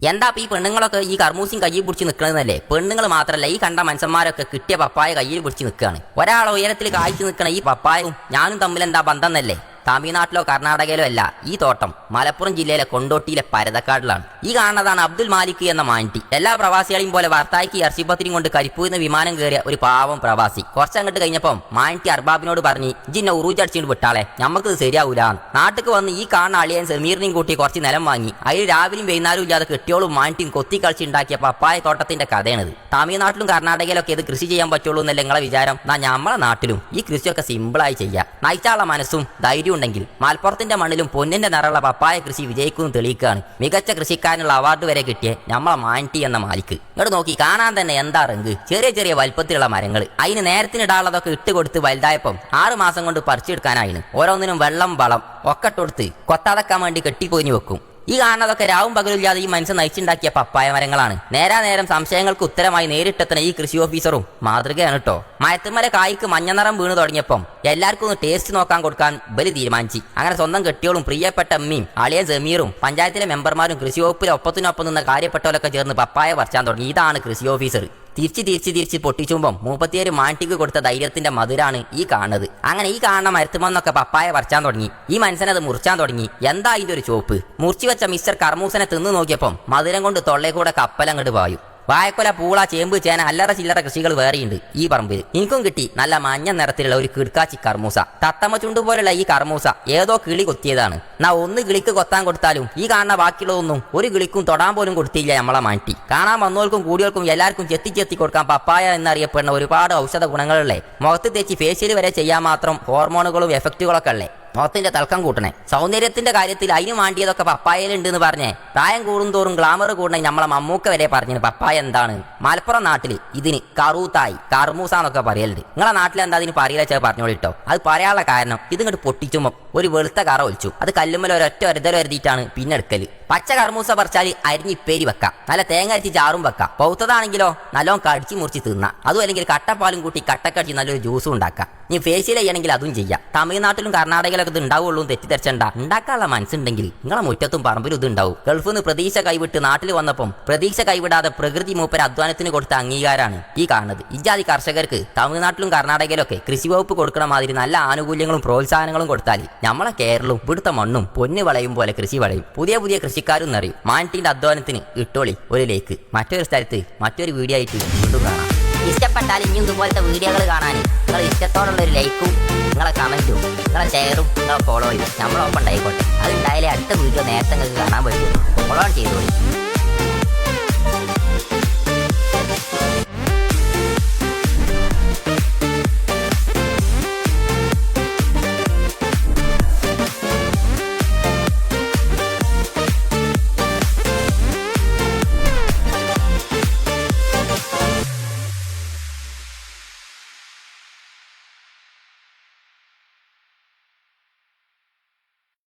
എന്താ ഈ പെണ്ണുങ്ങളൊക്കെ ഈ കർമൂസിയും കയ്യിൽ പിടിച്ച് നിൽക്കണമെന്നല്ലേ പെണ്ണുങ്ങൾ മാത്രമല്ല ഈ കണ്ട മനുഷ്യന്മാരൊക്കെ കിട്ടിയ പപ്പായ കയ്യിൽ പിടിച്ച് നിൽക്കുകയാണ് ഒരാൾ ഉയരത്തിൽ കായ്ച്ചു നിൽക്കണ ഈ പപ്പായവും ഞാനും തമ്മിൽ എന്താ ബന്ധം എന്നല്ലേ? തമിഴ്നാട്ടിലോ കർണാടകയിലോ അല്ല ഈ തോട്ടം മലപ്പുറം ജില്ലയിലെ കൊണ്ടോട്ടിയിലെ പരതക്കാടിലാണ് ഈ കാണുന്നതാണ് അബ്ദുൽ മാലിക് എന്ന മാന്റി എല്ലാ പ്രവാസികളെയും പോലെ വർത്തായിക്ക് ഇറച്ചിപ്പത്തിനും കൊണ്ട് കരിപ്പൂരിന്ന് വിമാനം കയറിയ ഒരു പാവം പ്രവാസി. കുറച്ചങ്ങോട്ട് കഴിഞ്ഞപ്പം മാന്റി അർബാബിനോട് പറഞ്ഞു ജിന്നെ ഉറൂച്ചടിച്ചിട്ട് വിട്ടാളെ നമുക്കത് ശരിയാവൂല നാട്ടിക്ക് വന്ന് ഈ കാണുന്ന അളിയൻ സെമീറിനെയും കൂട്ടി കുറച്ച് നിലം വാങ്ങി. അതിൽ രാവിലെയും വൈകുന്നേരവും ഇല്ലാതെ കെട്ടിയോളും മാന്റിയും കൊത്തി കളിച്ച് ഉണ്ടാക്കിയ പപ്പായ തോട്ടത്തിന്റെ കഥയാണിത്. തമിഴ്നാട്ടിലും കർണാടകയിലൊക്കെ ഇത് കൃഷി ചെയ്യാൻ പറ്റുള്ളൂ എന്നല്ല നിങ്ങളെ വിചാരം? നമ്മളെ നാട്ടിലും ഈ കൃഷിയൊക്കെ സിമ്പിളായി ചെയ്യാം. നയിച്ചാളെ മനസ്സും ധൈര്യം ഉണ്ടെങ്കിൽ മലപ്പുറത്തിന്റെ മണ്ണിലും പൊന്നിന്റെ നിറമുള്ള പപ്പായ കൃഷി വിജയിക്കുന്നു തെളിയിക്കുകയാണ്. മികച്ച കൃഷിക്കാരനുള്ള അവാർഡ് വരെ കിട്ടിയ നമ്മളെ മാന്റി എന്ന മാലിക്ക് ഇങ്ങോട്ട് നോക്കി കാണാൻ തന്നെ എന്താ റങ്ക്? ചെറിയ ചെറിയ വലിപ്പത്തിലുള്ള മരങ്ങൾ അതിന് നേരത്തിനിടാനുള്ളതൊക്കെ ഇട്ട് കൊടുത്ത് വലുതായപ്പം ആറ് മാസം കൊണ്ട് പറിച്ചെടുക്കാനായിരുന്നു ഓരോന്നിനും വെള്ളം വളം ഒക്കെ കൊടുത്ത് കൊത്താതക്കാൻ വേണ്ടി കെട്ടിപ്പൊതിഞ്ഞു വെക്കും. ഈ കാണുന്നതൊക്കെ രാവും പകലില്ലാതെ ഈ മനുഷ്യൻ നയിച്ചുണ്ടാക്കിയ പപ്പായ മരങ്ങളാണ്. നേരാ നേരം സംശയങ്ങൾക്ക് ഉത്തരമായി നേരിട്ടെത്തുന്ന ഈ കൃഷി ഓഫീസറും മാതൃകയാണ് കേട്ടോ മയത്തുമല കായ്ക്ക് മഞ്ഞനിറം വീണു തുടങ്ങിയപ്പം എല്ലാവർക്കും ഒന്ന് ടേസ്റ്റ് നോക്കാൻ കൊടുക്കാൻ ബലി തീരുമാനിച്ചു. അങ്ങനെ സ്വന്തം കെട്ടിയോളും പ്രിയപ്പെട്ട അമ്മയും അളിയ ജമീറും പഞ്ചായത്തിലെ മെമ്പർമാരും കൃഷി വകുപ്പിലെ ഒപ്പത്തിനൊപ്പം നിന്ന് കാര്യപ്പെട്ടവരൊക്കെ ചേർന്ന് പപ്പായ പറിച്ചാൻ തുടങ്ങി. ഇതാണ് കൃഷി ഓഫീസർ. തിരിച്ച് തിരിച്ച് തിരിച്ച് പൊട്ടിച്ചുമ്പം മൂപ്പത്തിയേര് മാണ്ടിക്ക് കൊടുത്ത ധൈര്യത്തിന്റെ മധുരാണ് ഈ കാണുന്നത്. അങ്ങനെ ഈ കാണുന്ന മരത്തുമെന്നൊക്കെ പപ്പായ പറിച്ചാൻ തുടങ്ങി. ഈ മനുഷ്യനത് മുറിച്ചാൻ തുടങ്ങി. എന്താ ഇതിന്റെ ഒരു ചോപ്പ് മുറിച്ചു വെച്ച മിസ്റ്റർ കർമൂസനെ തിന്നു നോക്കിയപ്പം മധുരം കൊണ്ട് തൊള്ളേ കൂടെ കപ്പലങ്ങോട്ട് പായും. വായക്കൊല പൂള ചേമ്പ് ചേന അല്ലറ ചില്ലറ കൃഷികൾ വേറെയുണ്ട്. ഈ പറമ്പിൽ എനിക്കും കിട്ടി. നല്ല മഞ്ഞ നിറത്തിലുള്ള ഒരു കിടക്കാച്ചി കർമൂസ. തത്തമ്മ ചുണ്ടു പോലുള്ള ഈ കർമൂസ ഏതോ കിളി കൊത്തിയതാണ്. നാ ഒന്ന് കിളിക്ക് കൊത്താൻ കൊടുത്താലും ഈ കാണുന്ന ബാക്കിയുള്ളതൊന്നും ഒരു കിളിക്കും തൊടാൻ പോലും കൊടുത്തില്ല നമ്മളെ മാറ്റി കാണാൻ വന്നവർക്കും കൂടിയവർക്കും എല്ലാവർക്കും ചെത്തി ചെത്തി കൊടുക്കാൻ പപ്പായ എന്നറിയപ്പെടുന്ന ഒരുപാട് ഔഷധ ഗുണങ്ങളുള്ളേ. മുഖത്ത് തേച്ച് ഫേഷ്യൽ വരെ ചെയ്യാൻ മാത്രം ഹോർമോണുകളും എഫക്റ്റുകളൊക്കെ ഉള്ളേ. മുഖത്തിന്റെ തിളക്കം കൂട്ടണേ. സൗന്ദര്യത്തിന്റെ കാര്യത്തിൽ അതിന് വേണ്ടിയതൊക്കെ പപ്പായയിലുണ്ട് എന്ന് പറഞ്ഞേ. പ്രായം കൂടുന്തോറും ഗ്ലാമർ കൂടണേ നമ്മളെ മമ്മൂക്ക വരെ പറഞ്ഞു പപ്പായ എന്താണ്? മലപ്പുറം നാട്ടിൽ ഇതിന് കറൂത്തായി കർമൂസ എന്നൊക്കെ പറയലുണ്ട്. നിങ്ങളെ നാട്ടിൽ എന്താ അതിന് പറയില്ല ചേ പറഞ്ഞോളിട്ടോ അത് പറയാനുള്ള കാരണം ഇതിങ്ങോട്ട് പൊട്ടിച്ചുമ്പോൾ ഒരു വെളുത്ത കറ ഒലിച്ചു. അത് കല്ലുമ്മൽ ഒരൊറ്റ ഒരുതൽ വരുതിയിട്ടാണ് പിന്നെ പച്ച കർമൂസ പറിച്ചാൽ അരിഞ്ഞ് ഇപ്പേരി വെക്കാം. നല്ല തേങ്ങ അരിച്ച് ചാറും വെക്കാം. പൗത്തതാണെങ്കിലോ നല്ലോണം കടിച്ച് മുറിച്ച് തിന്നാം. അതും അല്ലെങ്കിൽ കട്ടപ്പാലും കൂട്ടി കട്ടക്കടിച്ച് നല്ലൊരു ജ്യൂസും ഉണ്ടാക്കാം. നീ ഫേഷ്യൽ ചെയ്യണമെങ്കിൽ അതും ചെയ്യാം. തമിഴ്നാട്ടിലും കർണാടകയിലൊക്കെ ഇത് ഉണ്ടാവുള്ളൂ തെറ്റിദ്ധരിച്ചണ്ട. ഉണ്ടാക്കാനുള്ള മനസ്സുണ്ടെങ്കിൽ നിങ്ങളെ മുറ്റത്തും പറമ്പിലും ഇത് ഉണ്ടാവും. ഗൾഫിൽ നിന്ന് പ്രതീക്ഷ കൈവിട്ട് നാട്ടിൽ വന്നപ്പം പ്രതീക്ഷ കൈവിടാതെ പ്രകൃതി മൂപ്പര അധ്വാനത്തിന് കൊടുത്ത അംഗീകാരമാണ് ഈ കാണുന്നത്. ഇജാതി കർഷകർക്ക് തമിഴ്നാട്ടിലും കർണാടകയിലൊക്കെ കൃഷി വകുപ്പ് കൊടുക്കണ മാതിരി നല്ല ആനുകൂല്യങ്ങളും പ്രോത്സാഹനങ്ങളും കൊടുത്താൽ നമ്മളെ കേരളവും ഇവിടുത്തെ മണ്ണും പൊന്ന് വളയും പോലെ കൃഷി വളയും. പുതിയ പുതിയ കൃഷിക്കാരും അറിയും മാനത്തിന്റെ അധ്വാനത്തിന് ഇട്ടോളി ഒരു ലേക്ക് മറ്റൊരു സ്ഥലത്ത് മറ്റൊരു വീഡിയോ ആയിട്ട് വീണ്ടും കാണാം. ഇഷ്ടപ്പെട്ടാൽ ഇനിയും ഇതുപോലത്തെ വീഡിയോകൾ കാണാൻ നിങ്ങൾ ഇഷ്ടത്തോടുള്ള ഒരു ലൈക്കും നിങ്ങളെ കമന്റും നിങ്ങളെ ഷെയറും നിങ്ങളെ ഫോളോയും നമ്മളൊപ്പം ഉണ്ടായിക്കോട്ടെ അത് ഉണ്ടായാലേ അടുത്ത വീഡിയോ നേരത്തെ നിങ്ങൾക്ക് കാണാൻ പറ്റും. ഫോളോ ചെയ്തോളി.